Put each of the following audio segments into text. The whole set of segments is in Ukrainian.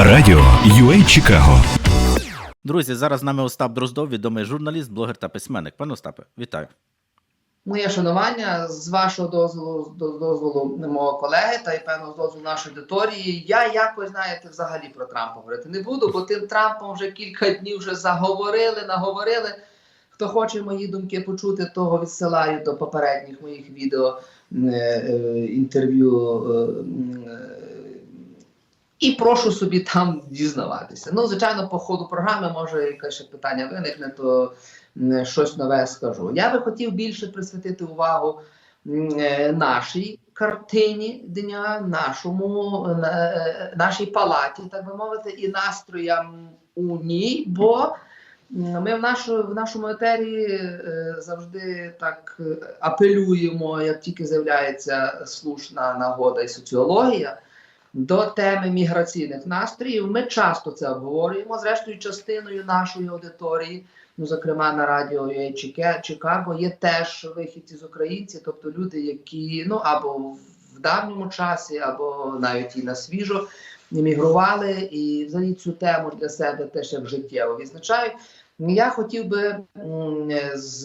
Радіо UA Чикаго. Друзі, зараз з нами Остап Дроздов, відомий журналіст, блогер та письменник. Пане Остапе, вітаю. Моє шанування з вашого дозволу, до дозволу мого колеги та й певно з дозволу нашої аудиторії. Я якось знаєте взагалі про Трампа говорити не буду, бо тим Трампом вже кілька днів вже заговорили, наговорили. Хто хоче мої думки почути, того відсилаю до попередніх моїх відео е, е, інтерв'ю. е, е, і прошу собі там дізнаватися. Ну, звичайно, по ходу програми може якесь ще питання виникне, то щось нове скажу. Я би хотів більше присвятити увагу е, нашій картині дня, нашому, е, на- нашій палаті, так би мовити, і настроям у ній, бо ми в, нашу, в нашому етері е, завжди так апелюємо, як тільки з'являється слушна нагода і соціологія. До теми міграційних настроїв ми часто це обговорюємо. Зрештою, частиною нашої аудиторії, ну зокрема на радіо Чикаго, є теж вихідці з українці, тобто люди, які ну або в давньому часі, або навіть і на свіжо емігрували, і взагалі цю тему для себе теж як життєво відзначають. Я хотів би з,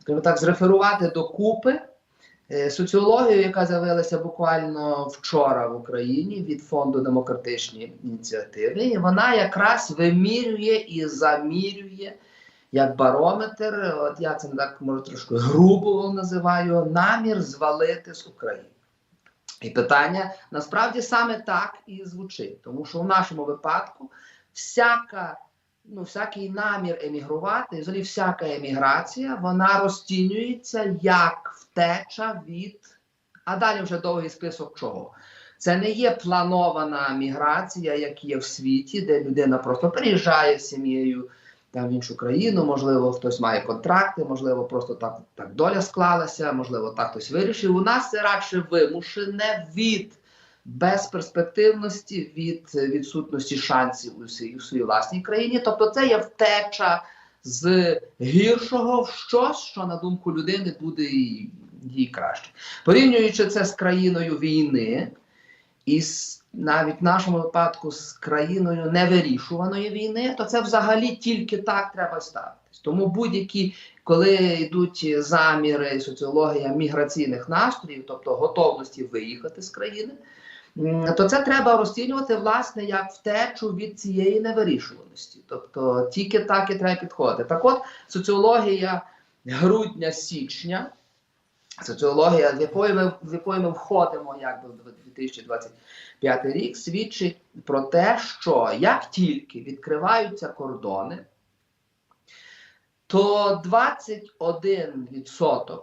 скажімо так, зреферувати докупи соціологію, яка з'явилася буквально вчора в Україні від фонду демократичні ініціативи, і вона якраз вимірює і замірює як барометр. От я це так може трошки грубо називаю намір звалити з України. І питання насправді саме так і звучить, тому що в нашому випадку всяка ну, всякий намір емігрувати, взагалі всяка еміграція, вона розцінюється як втеча від, а далі вже довгий список чого. Це не є планована міграція, як є в світі, де людина просто приїжджає з сім'єю там в іншу країну, можливо, хтось має контракти, можливо, просто так, так доля склалася, можливо, так хтось вирішив. У нас це радше вимушене від безперспективності, від е, відсутності шансів у своїй, у своїй власній країні. Тобто, це є втеча з гіршого в щось, що на думку людини буде їй, краще. Порівнюючи це з країною війни, і навіть в нашому випадку з країною невирішуваної війни, то це взагалі тільки так треба ставитись. Тому будь-які, коли йдуть заміри, соціологія міграційних настроїв, тобто готовності виїхати з країни, то це треба розцінювати власне як втечу від цієї невирішуваності. Тобто тільки так і треба підходити. Так от соціологія грудня-січня, соціологія, в якої ми, в якої ми входимо якби в 2025 рік, свідчить про те, що як тільки відкриваються кордони, то 21%,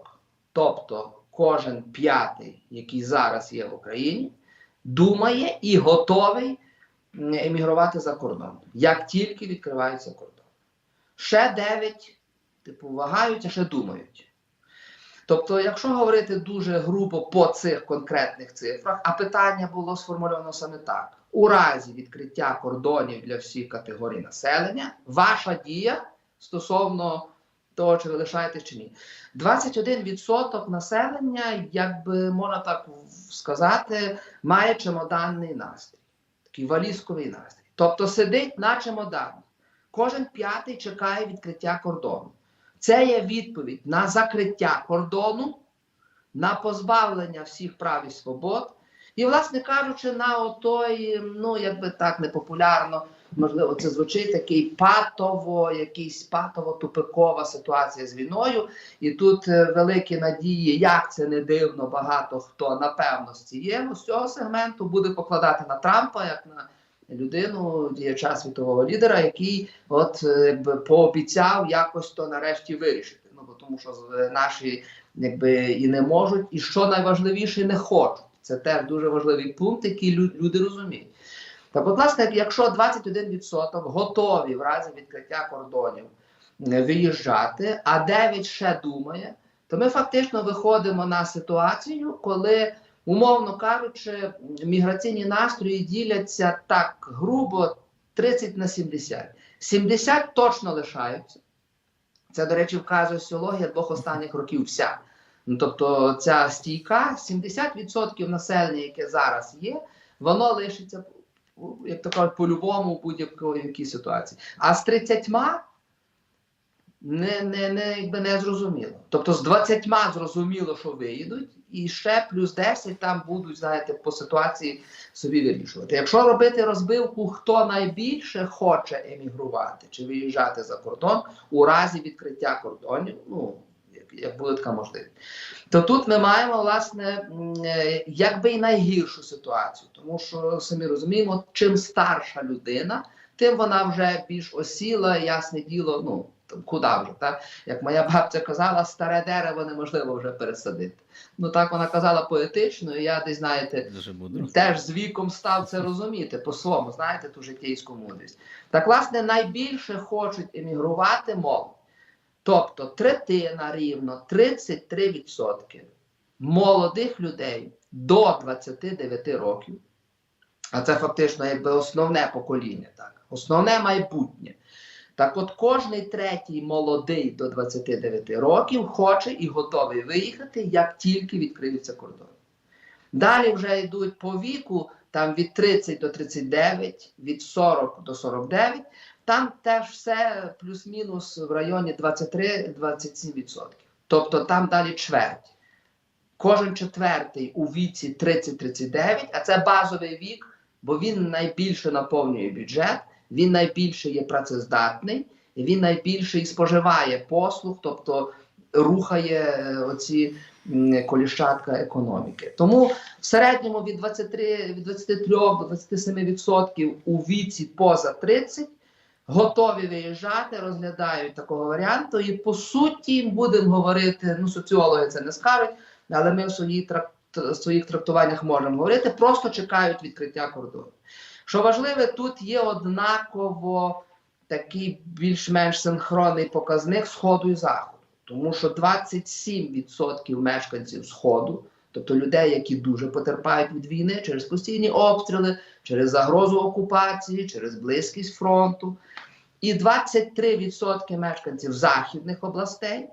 тобто кожен п'ятий, який зараз є в Україні, думає і готовий емігрувати за кордон, як тільки відкриваються кордони. Ще 9, типу, вагаються, ще думають. Тобто, якщо говорити дуже грубо по цих конкретних цифрах, а питання було сформульовано саме так: у разі відкриття кордонів для всіх категорій населення, ваша дія стосовно того, чи ви лишаєтесь чи ні. 21% населення, як би можна так сказати, має чемоданний настрій, такий валізковий настрій. Тобто сидить на чемодані. Кожен п'ятий чекає відкриття кордону. Це є відповідь на закриття кордону, на позбавлення всіх прав і свобод. І, власне кажучи, на отой, ну якби так непопулярно, можливо, це звучить такий патово, якийсь патово-тупикова ситуація з війною. І тут е, великі надії, як це не дивно, багато хто напевно з цієї з цього сегменту буде покладати на Трампа як на людину, діяча світового лідера, який от е, якби пообіцяв якось то нарешті вирішити. Ну бо тому, що з- наші якби і не можуть, і що найважливіше, не хочуть. Це теж дуже важливий пункт, який лю- люди розуміють. Так, будь ласка, якщо 21% готові в разі відкриття кордонів е, виїжджати, а 9 ще думає, то ми фактично виходимо на ситуацію, коли, умовно кажучи, міграційні настрої діляться так грубо 30 на 70. 70 точно лишаються. Це, до речі, вказує соціологія двох останніх років вся. Ну, тобто ця стійка, 70% населення, яке зараз є, воно лишиться як то кажуть, по-любому будь-якій ситуації. А з 30 не, не, не, не зрозуміло. Тобто з 20 зрозуміло, що виїдуть, і ще плюс 10 там будуть, знаєте, по ситуації собі вирішувати. Якщо робити розбивку, хто найбільше хоче емігрувати чи виїжджати за кордон у разі відкриття кордонів, ну як, як буде така можливість, то тут ми маємо власне е, якби і найгіршу ситуацію, тому що самі розуміємо, чим старша людина, тим вона вже більш осіла, ясне діло, ну. там, Куди вже, так? Як моя бабця казала, старе дерево неможливо вже пересадити. Ну так вона казала поетично, і я десь, знаєте, теж з віком став це розуміти по-своєму, знаєте, ту житейську мудрість. Так, власне, найбільше хочуть емігрувати молодь. Тобто третина рівно 33% молодих людей до 29 років, а це фактично якби основне покоління, так, основне майбутнє. Так от кожний третій молодий до 29 років хоче і готовий виїхати, як тільки відкриються кордони. Далі вже йдуть по віку, там від 30 до 39, від 40 до 49, там теж все плюс-мінус в районі 23-27%. Тобто там далі чверть. Кожен четвертий у віці 30-39, а це базовий вік, бо він найбільше наповнює бюджет, він найбільше є працездатний, він найбільше і споживає послуг, тобто рухає е, оці коліщатка економіки. Тому в середньому від 23, від 23 до 27% у віці поза 30 готові виїжджати, розглядають такого варіанту. І по суті будемо говорити, ну соціологи це не скажуть, але ми в своїй трак- т- своїх трактуваннях можемо говорити, просто чекають відкриття кордону. Що важливе, тут є однаково такий більш-менш синхронний показник Сходу і Заходу. Тому що 27% мешканців Сходу, тобто людей, які дуже потерпають від війни через постійні обстріли, через загрозу окупації, через близькість фронту, і 23% мешканців західних областей.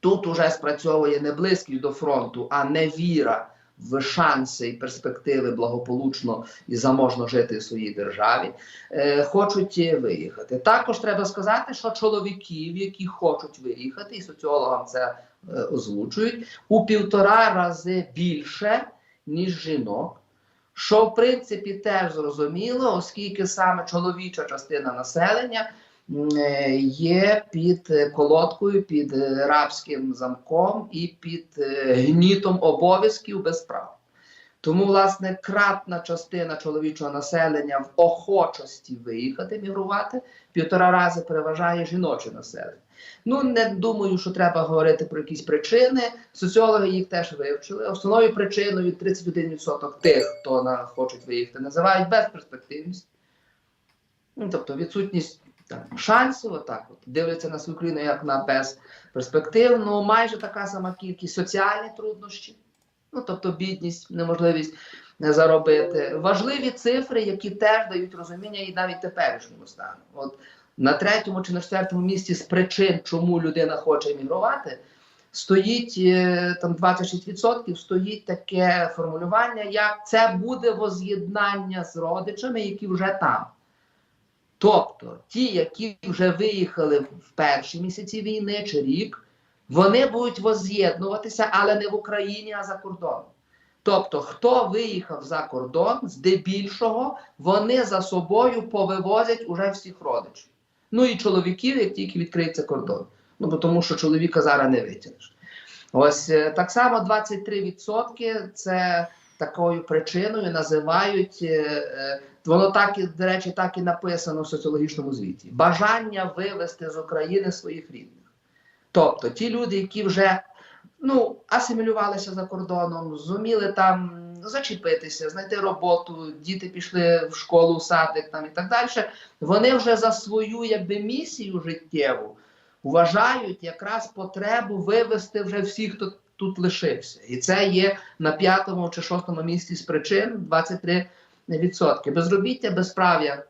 Тут уже спрацьовує не близькість до фронту, а невіра в шанси і перспективи благополучно і заможно жити в своїй державі, е, хочуть виїхати. Також треба сказати, що чоловіків, які хочуть виїхати, і соціологам це е, озвучують, у півтора рази більше, ніж жінок. Що в принципі теж зрозуміло, оскільки саме чоловіча частина населення є під е, колодкою, під е, рабським замком і під е, гнітом обов'язків без прав. Тому, власне, кратна частина чоловічого населення в охочості виїхати, мігрувати, півтора рази переважає жіноче населення. Ну, не думаю, що треба говорити про якісь причини. Соціологи їх теж вивчили. Основною причиною 31% тих, хто хочуть виїхати, називають безперспективність. Ну, тобто відсутність там, шансів, отак от, дивляться на свою країну як на безперспективну, майже така сама кількість соціальні труднощі, ну тобто бідність, неможливість е, заробити. Важливі цифри, які теж дають розуміння і навіть теперішньому стану. От на третьому чи на четвертому місці з причин, чому людина хоче емігрувати, стоїть е, там 26% стоїть таке формулювання, як це буде воз'єднання з родичами, які вже там. Тобто ті, які вже виїхали в перші місяці війни чи рік, вони будуть воз'єднуватися, але не в Україні, а за кордоном. Тобто, хто виїхав за кордон, здебільшого вони за собою повивозять уже всіх родичів. Ну і чоловіків, як тільки відкриється кордон. Ну, тому що чоловіка зараз не витягнеш. Ось е, так само 23% це такою причиною називають. е, е, Воно так і, до речі, так і написано в соціологічному звіті. Бажання вивезти з України своїх рідних. Тобто ті люди, які вже ну, асимілювалися за кордоном, зуміли там зачепитися, знайти роботу, діти пішли в школу, в садик там і так далі, вони вже за свою якби, місію життєву вважають якраз потребу вивезти вже всіх, хто тут лишився. І це є на п'ятому чи шостому місці з причин 23 відсотки. Безробіття, безправ'я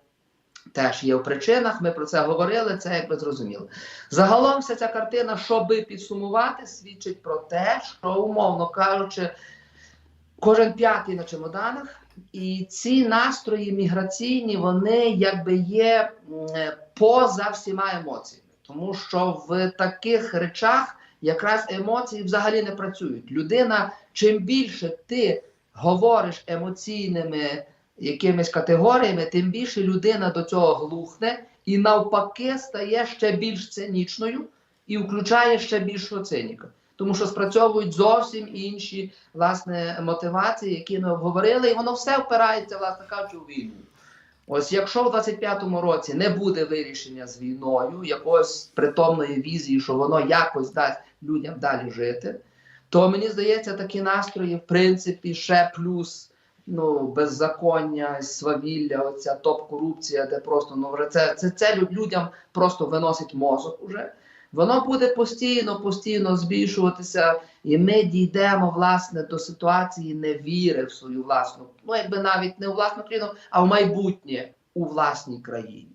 теж є в причинах. Ми про це говорили, це якби зрозуміло. Загалом вся ця картина, щоби підсумувати, свідчить про те, що, умовно кажучи, кожен п'ятий на чемоданах, І ці настрої міграційні, вони якби є поза всіма емоціями, тому що в таких речах якраз емоції взагалі не працюють. Людина, чим більше ти говориш емоційними якимись категоріями, тим більше людина до цього глухне і навпаки стає ще більш цинічною і включає ще більшого циніка. Тому що спрацьовують зовсім інші власне мотивації, які ми обговорили, і воно все впирається, власне кажучи, у війну. Ось якщо в 25-му році не буде вирішення з війною, якоїсь притомної візії, що воно якось дасть людям далі жити, то мені здається, такі настрої, в принципі, ще плюс ну, беззаконня, свавілля, оця топ-корупція, де просто ну, це, це, це людям просто виносить мозок уже. Воно буде постійно, постійно збільшуватися, і ми дійдемо власне до ситуації невіри в свою власну, ну якби навіть не у власну країну, а в майбутнє у власній країні.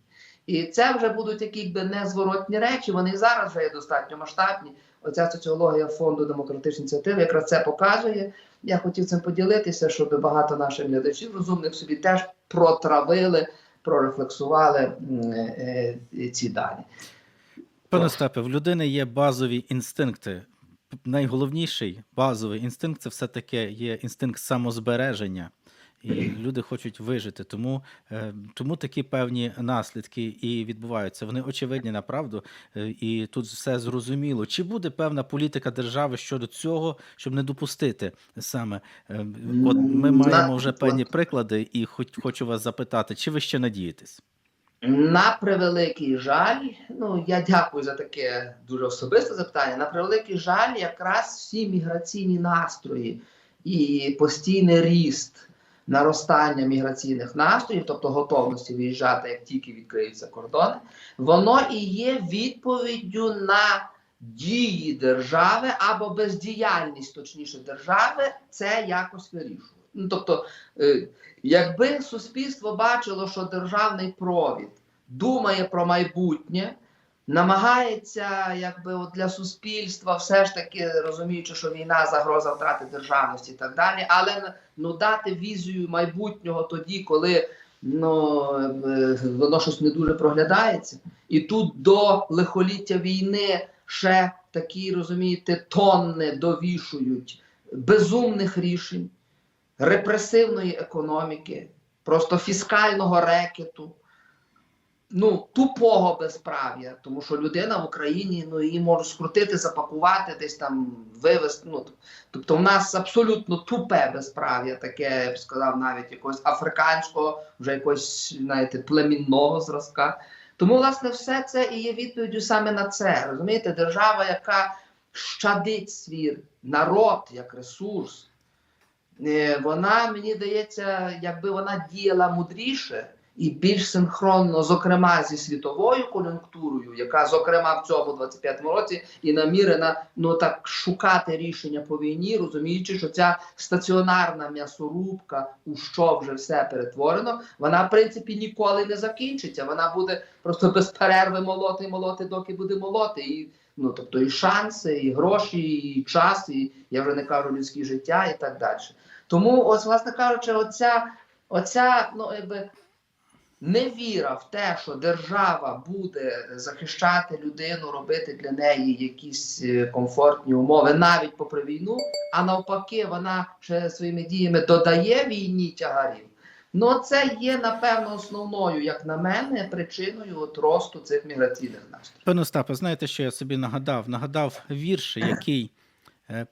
І це вже будуть які якби незворотні речі. Вони зараз вже є достатньо масштабні. Оця соціологія фонду демократичної ініціативи якраз це показує. Я хотів цим поділитися, щоб багато наших глядачів розумних собі теж протравили, прорефлексували е, е, ці дані. Пане. Остапе, в людини є базові інстинкти. Найголовніший базовий інстинкт це все-таки є інстинкт самозбереження. І люди хочуть вижити, тому, е, тому такі певні наслідки і відбуваються. Вони очевидні направду, е, і тут все зрозуміло. Чи буде певна політика держави щодо цього, щоб не допустити саме? е, От ми маємо вже певні приклади, і хоч хочу вас запитати, чи ви ще надієтесь? На превеликий жаль, ну я дякую за таке дуже особисте запитання. На превеликий жаль, якраз всі міграційні настрої і постійний ріст наростання міграційних настроїв, тобто готовності виїжджати, як тільки відкриються кордони, воно і є відповіддю на дії держави або бездіяльність, точніше, держави, це якось вирішує. Ну тобто, е, Якби суспільство бачило, що державний провід думає про майбутнє, намагається якби от для суспільства, все ж таки розуміючи, що війна загроза втрати державності і так далі, але ну дати візію майбутнього тоді, коли ну, е, воно щось не дуже проглядається, і тут до лихоліття війни ще такі, розумієте, тонни довішують безумних рішень репресивної економіки, просто фіскального рекету, ну, тупого безправ'я, тому що людина в Україні ну, її можуть скрутити, запакувати, десь там вивезти. Ну, тобто, в нас абсолютно тупе безправ'я, таке, я б сказав, навіть якогось африканського, вже якогось, знаєте, племінного зразка. Тому, власне, все це і є відповіддю саме на це. Розумієте, держава, яка щадить свій народ як ресурс, е, вона, мені здається, якби вона діяла мудріше і більш синхронно, зокрема зі світовою кон'юнктурою, яка, зокрема, в цьому 25-му році і намірена ну так шукати рішення по війні, розуміючи, що ця стаціонарна м'ясорубка, у що вже все перетворено, вона в принципі ніколи не закінчиться. Вона буде просто без перерви молоти і молоти, доки буде молоти. І ну тобто і шанси, і гроші, і час, і я вже не кажу людське життя, і так далі. Тому, ось, власне кажучи, оця, оця ну, якби, невіра в те, що держава буде захищати людину, робити для неї якісь е, комфортні умови, навіть попри війну, а навпаки, вона ще своїми діями додає війні тягарів. Ну, це є, напевно, основною, як на мене, причиною от росту цих міграційних настроїв. Пане Остапе, знаєте, що я собі нагадав? Нагадав вірш, який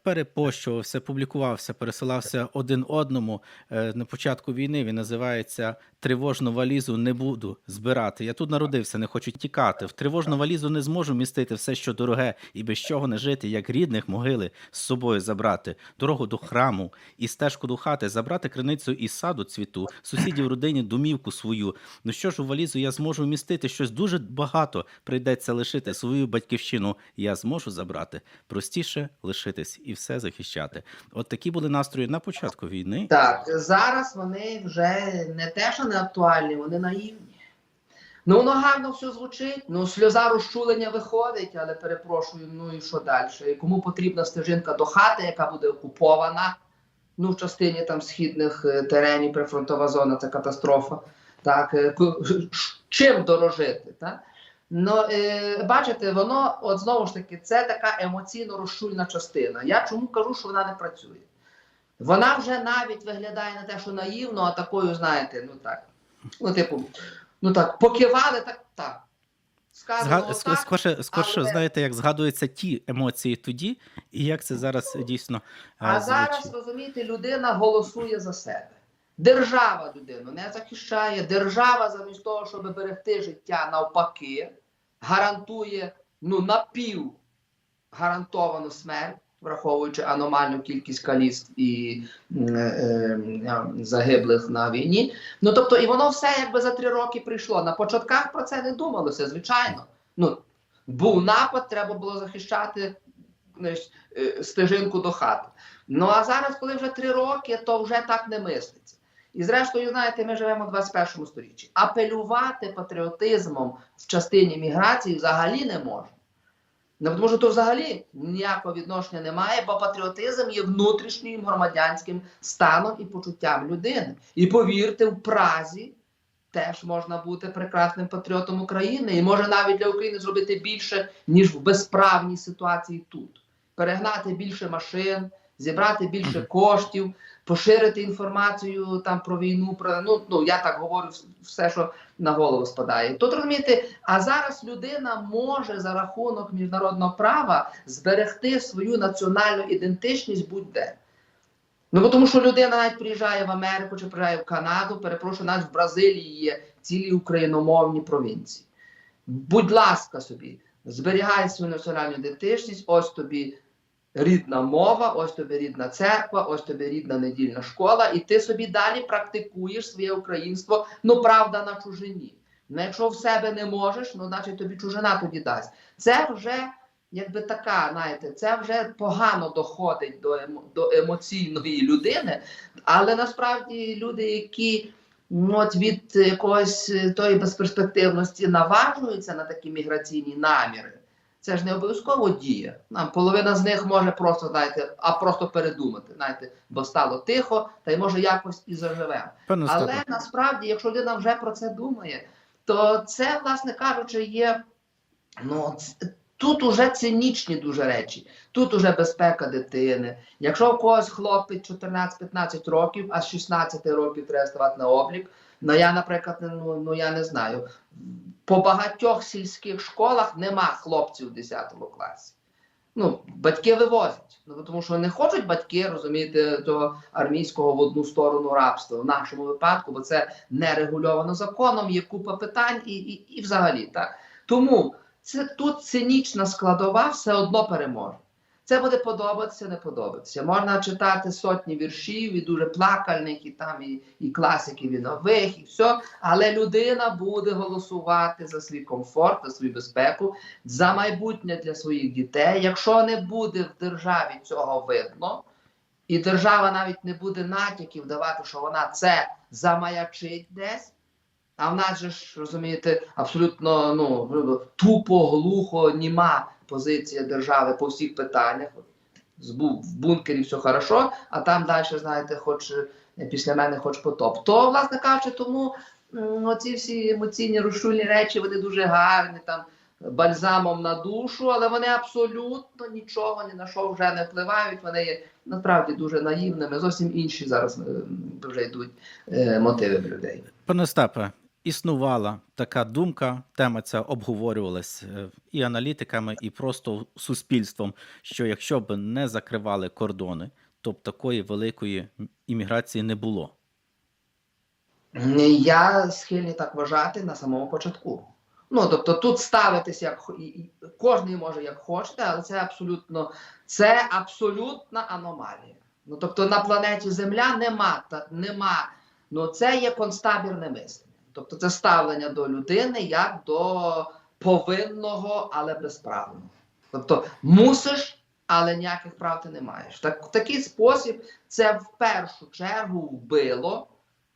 перепощувався, публікувався, пересилався один одному е, на початку війни. Він називається Тривожну валізу не буду збирати. Я тут народився, не хочу тікати. В тривожну валізу не зможу містити все, що дороге, і без чого не жити, як рідних могили з собою забрати, дорогу до храму і стежку до хати, забрати криницю із саду цвіту, сусідів родині домівку свою. Ну що ж у валізу я зможу вмістити щось дуже багато. Прийдеться лишити свою батьківщину. Я зможу забрати. Простіше лишитись і все захищати. От такі були настрої на початку війни. Так, зараз вони вже не те, що не актуальні, вони наївні. Ну, воно гарно все звучить, ну сльоза розчулення виходить, але перепрошую, ну і що далі? Кому потрібна стежинка до хати, яка буде окупована? Ну, в частині там східних е, теренів, прифронтова зона це катастрофа. Так, е, чим дорожити? Так? Ну, е, бачите, воно, от знову ж таки, це така емоційно розчульна частина. Я чому кажу, що вона не працює? Вона вже навіть виглядає не те, що наївно, а такою, знаєте, ну так. Ну, типу, ну так, покивали, так, так. Сказано Зга... ск- отак, Скорше, скорше але- знаєте, як згадуються ті емоції тоді, і як це зараз дійсно. е, А зараз, розумієте, людина голосує за себе. Держава людину не захищає. Держава, замість того, щоб берегти життя, навпаки, гарантує ну, напів гарантовану смерть, враховуючи аномальну кількість каліцтв і е, е, загиблих на війні. Ну тобто, і воно все якби за три роки прийшло. На початках про це не думалося, звичайно. Ну, був напад, треба було захищати е, стежинку до хати. Ну а зараз, коли вже три роки, то вже так не мислиться. І зрештою, знаєте, ми живемо в 21 сторіччі. Апелювати патріотизмом в частині міграції взагалі не можна. Ну, тому що то взагалі ніякого відношення немає, бо патріотизм є внутрішнім громадянським станом і почуттям людини. І повірте, в Празі теж можна бути прекрасним патріотом України, і може навіть для України зробити більше, ніж в безправній ситуації тут. Перегнати більше машин, зібрати більше коштів, поширити інформацію там про війну. Про ну, ну я так говорю все, що на голову спадає. Тут розумієте, а зараз людина може за рахунок міжнародного права зберегти свою національну ідентичність будь-де. Ну, бо тому що людина навіть приїжджає в Америку чи приїжджає в Канаду, перепрошую, навіть в Бразилії є цілі україномовні провінції. Будь ласка, собі, зберігай свою національну ідентичність, ось тобі рідна мова, ось тобі рідна церква, ось тобі рідна недільна школа, і ти собі далі практикуєш своє українство, ну правда, на чужині. Ну, якщо в себе не можеш, ну значить тобі чужина тоді дасть. Це вже якби така, знаєте, це вже погано доходить до, емо, до емоційної людини, але насправді люди, які ну, от від якогось е, тої безперспективності наважуються на такі міграційні наміри, це ж не обов'язково діє. Нам половина з них може просто, знаєте, а просто передумати, знаєте, бо стало тихо, та й може якось і заживемо. Пане Але Остапе, насправді, якщо людина вже про це думає, то це, власне кажучи, є ну, тут уже цинічні дуже речі. Тут уже безпека дитини. Якщо у когось хлопець 14-15 років, а з 16 років треба ставати на облік. Ну я, наприклад, ну, ну я не знаю. По багатьох сільських школах нема хлопців в 10 класі. Ну, батьки вивозять. Ну, тому що не хочуть батьки розумієте, того армійського в одну сторону рабства в нашому випадку, бо це не регульовано законом, є купа питань і, і, і взагалі так. Тому це тут цинічна складова все одно переможе. Це буде подобатися, не подобатися. Можна читати сотні віршів і дуже плакальних, і там і, і класиків, і нових, і все. Але людина буде голосувати за свій комфорт, за свою безпеку, за майбутнє для своїх дітей. Якщо не буде в державі цього видно, і держава навіть не буде натяків давати, що вона це замаячить десь. А в нас же ж розумієте, абсолютно ну тупо, глухо, німа позиція держави по всіх питаннях. В бункері все хорошо, а там далі, знаєте, хоч е, після мене хоч потоп. То, власне кажучи, тому м, оці всі емоційні розшульні речі, вони дуже гарні, там бальзамом на душу, але вони абсолютно нічого ні на що вже не впливають. Вони є насправді дуже наївними. Зовсім інші зараз е, вже йдуть е, мотиви в людей. пане Остапе, існувала така думка, тема ця обговорювалась е, і аналітиками, і просто суспільством, що якщо б не закривали кордони, то б такої великої імміграції не було. Я схильний так вважати на самому початку. Ну, тобто тут ставитись як кожен може як хочете, але це абсолютно це абсолютна аномалія. Ну тобто на планеті Земля нема та нема. Ну це є констабірне мислення. Тобто це ставлення до людини як до повинного, але безправного. Тобто мусиш, але ніяких прав ти не маєш. Так, в такий спосіб це в першу чергу вбило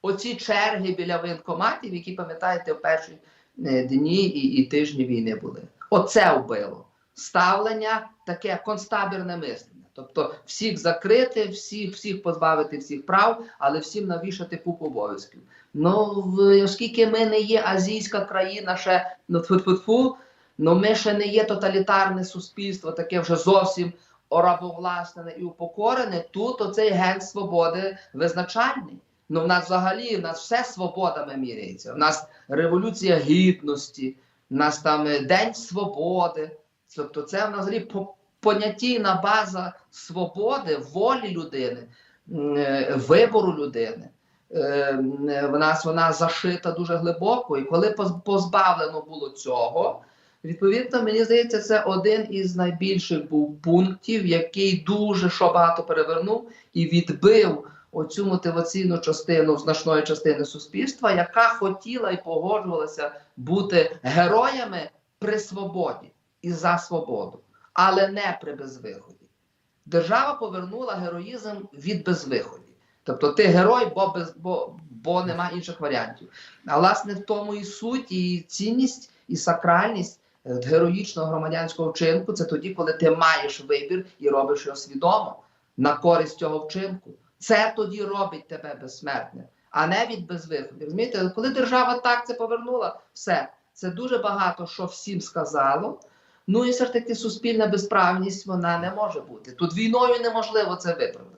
оці черги біля воєнкоматів, які пам'ятаєте в перші е, дні і, і тижні війни були. Оце вбило ставлення таке констабірне мислення. Тобто всіх закрити, всіх, всіх позбавити всіх прав, але всім навішати купу обов'язків. Ну, оскільки ми не є азійська країна, ще ну, тьфу-тьфу-тьфу, ну ми ще не є тоталітарне суспільство, таке вже зовсім орабовласнене і упокорене. Тут оцей ген свободи визначальний. Ну, в нас взагалі в нас все свободами міряється. В нас революція гідності, в нас там е, День свободи. Тобто, це в нас взагалі понятійна база свободи, волі людини, е, вибору людини. Е, В нас вона зашита дуже глибоко, і коли позбавлено було цього, відповідно, мені здається, це один із найбільших був пунктів, який дуже що багато перевернув і відбив оцю мотиваційну частину значної частини суспільства, яка хотіла і погоджувалася бути героями при свободі і за свободу, але не при безвиході. Держава повернула героїзм від безвиході. Тобто ти герой, бо, без, бо, бо нема інших варіантів. А власне в тому і суть, і цінність, і сакральність е, героїчного громадянського вчинку це тоді, коли ти маєш вибір і робиш його свідомо на користь цього вчинку. Це тоді робить тебе безсмертним, а не від безвиходу. Розумієте, коли держава так це повернула, все це дуже багато що всім сказало. Ну і все ж таки суспільна безправність вона не може бути. Тут війною неможливо це виправдати.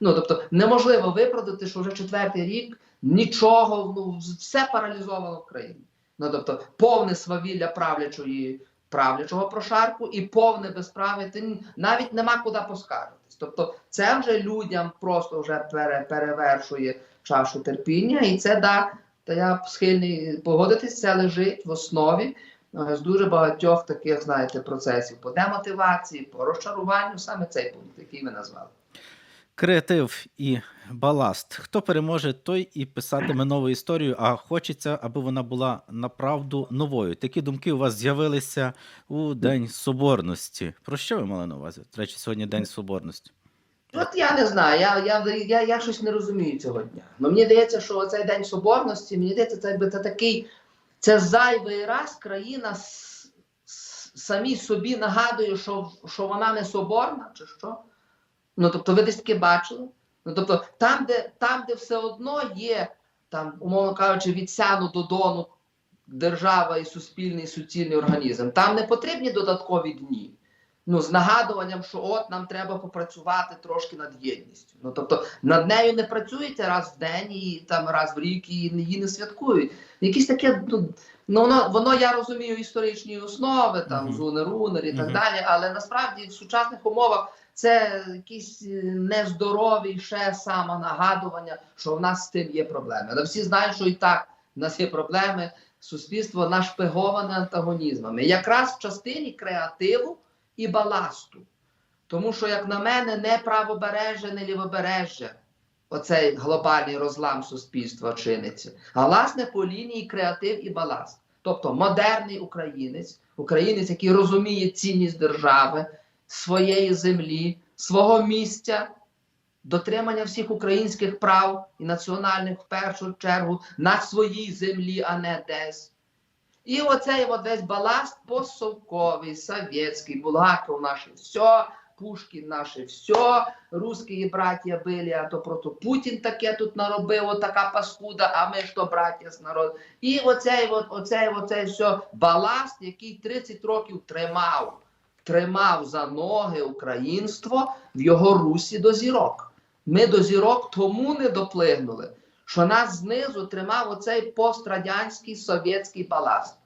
Ну тобто неможливо виправдати, що вже четвертий рік нічого, ну все паралізовано в країні. Ну тобто повне свавілля правлячої правлячого прошарку і повне безправ'я, ти навіть нема куди поскаржитись. Тобто, це вже людям просто вже пере, перевершує чашу терпіння, і це да, та я схильний погодитись, це лежить в основі з дуже багатьох таких, знаєте, процесів по демотивації, по розчаруванню, саме цей пункт, який ви назвали. Креатив і баласт. Хто переможе, той і писатиме нову історію, а хочеться, аби вона була направду новою. Такі думки у вас з'явилися у День Соборності. Про що ви мали на увазі? До речі, сьогодні День Соборності. От я не знаю, я, я, я, я щось не розумію цього дня. Ну мені здається, що цей день соборності, мені здається, це, це такий, це зайвий раз країна с, с, самій собі нагадує, що, що вона не соборна, чи що. Ну тобто, ви десь таке бачили? Ну тобто, там, де, там, де все одно є, там, умовно кажучи, від сяну до дону держава і суспільний і суцільний організм, там не потрібні додаткові дні ну, з нагадуванням, що от нам треба попрацювати трошки над єдністю. Ну тобто над нею не працюєте раз в день і там раз в рік і її не святкують. Якісь таке, ну, ну воно, воно я розумію історичні основи, там Мгм. зунер, унер і так далі, але насправді в сучасних умовах це якісь е, нездорові ще самонагадування, що в нас з тим є проблеми. Але всі знають, що і так в нас є проблеми. Суспільство нашпиговане антагонізмами. Якраз в частині креативу і баласту. Тому що, як на мене, не правобережжя, не лівобережжя оцей глобальний розлам суспільства чиниться, а власне по лінії креатив і баласт. Тобто модерний українець, українець, який розуміє цінність держави, своєї землі, свого місця, дотримання всіх українських прав і національних в першу чергу на своїй землі, а не десь. І оцей от весь баласт постсовковий, совєтський, Булгаков наше все, Пушкін наше все, русські браття били, а то просто Путін таке тут наробив, отака паскуда, а ми ж то браття з народ. І оцей, от, оцей, оцей все баласт, який 30 років тримав, тримав за ноги українство в його русі до зірок. Ми до зірок тому не доплигнули, що нас знизу тримав оцей пострадянський совєтський баласт.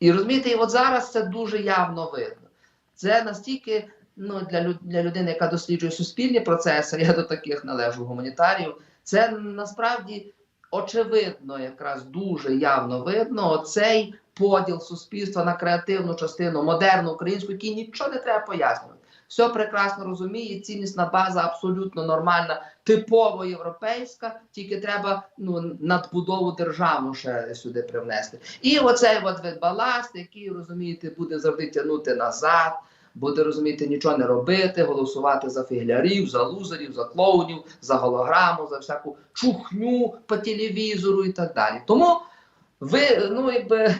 І розумієте, і от зараз це дуже явно видно. Це настільки ну, для, люд, для людини, яка досліджує суспільні процеси, я до таких належу гуманітарію, це насправді очевидно, якраз дуже явно видно оцей поділ суспільства на креативну частину, модерну українську, який нічого не треба пояснювати. Все прекрасно розуміє, ціннісна база абсолютно нормальна, типово європейська, тільки треба ну, надбудову державну ще сюди привнести. І оцей от баласт, який, розумієте, буде завжди тягнути назад, буде розумієте, нічого не робити, голосувати за фіглярів, за лузерів, за клоунів, за голограму, за всяку чухню по телевізору і так далі. Тому ви, ну якби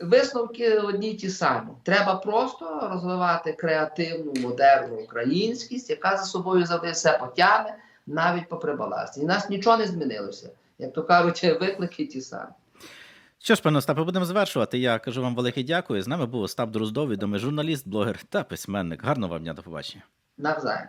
Висновки одні й ті самі. Треба просто розвивати креативну, модерну українськість, яка за собою завжди все потягне, навіть попри баласті. І нас нічого не змінилося. Як то кажуть, виклики ті самі. Що ж, пане Остапе, будемо завершувати. Я кажу вам велике дякую. З нами був Остап Дроздов, відомий журналіст, блогер та письменник. Гарного вам дня до побачення. Навзаєм.